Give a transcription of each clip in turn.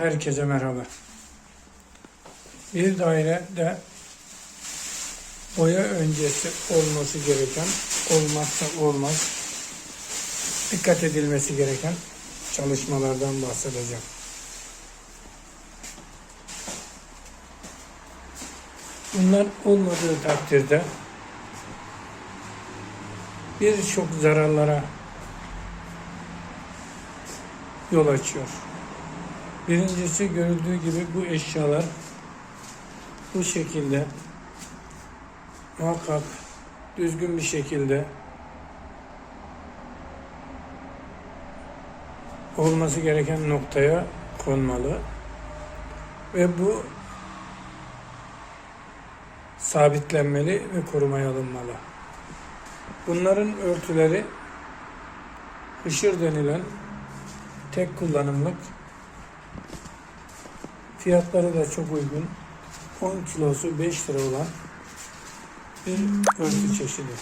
Herkese merhaba. Bir dairede boya öncesi olması gereken, olmazsa olmaz, dikkat edilmesi gereken çalışmalardan bahsedeceğim. Bunlar olmadığı takdirde birçok zararlara yol açıyor. Birincisi görüldüğü gibi bu eşyalar bu şekilde muhakkak düzgün bir şekilde olması gereken noktaya konmalı ve bu sabitlenmeli ve korumaya alınmalı. Bunların örtüleri hışır denilen tek kullanımlık fiyatları da çok uygun 10 kilosu 5 lira olan bir örtü çeşidi.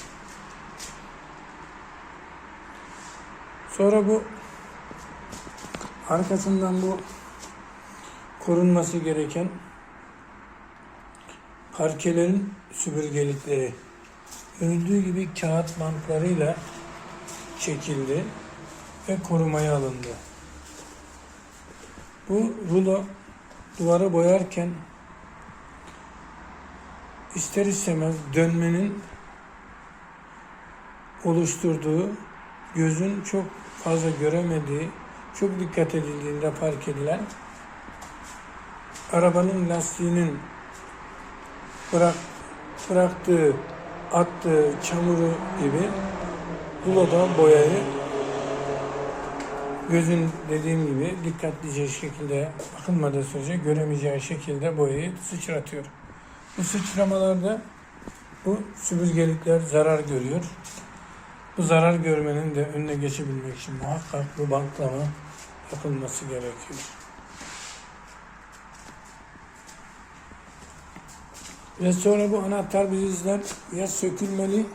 Sonra bu arkasından bu korunması gereken parkelerin süpürgelikleri görüldüğü gibi kağıt bantlarıyla çekildi ve korumaya alındı. Bu rulo duvara boyarken ister istemez dönmenin oluşturduğu gözün çok fazla göremediği, çok dikkat edildiğinde fark edilen arabanın lastiğinin bırak, bıraktığı, attığı çamuru gibi ruloda boyayı gözün dediğim gibi dikkatlice şekilde bakılmadığı sürece göremeyeceği şekilde boyayı sıçratıyor. Bu sıçramalarda bu süpürgelikler zarar görüyor. Bu zarar görmenin de önüne geçebilmek için muhakkak bu bantlama yapılması gerekiyor. Ve sonra bu anahtar bizler ya sökülmeli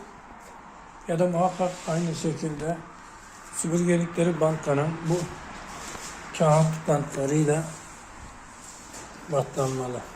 ya da muhakkak aynı şekilde süpürgelikleri bantlanan bu kağıt bantlarıyla bantlanmalı.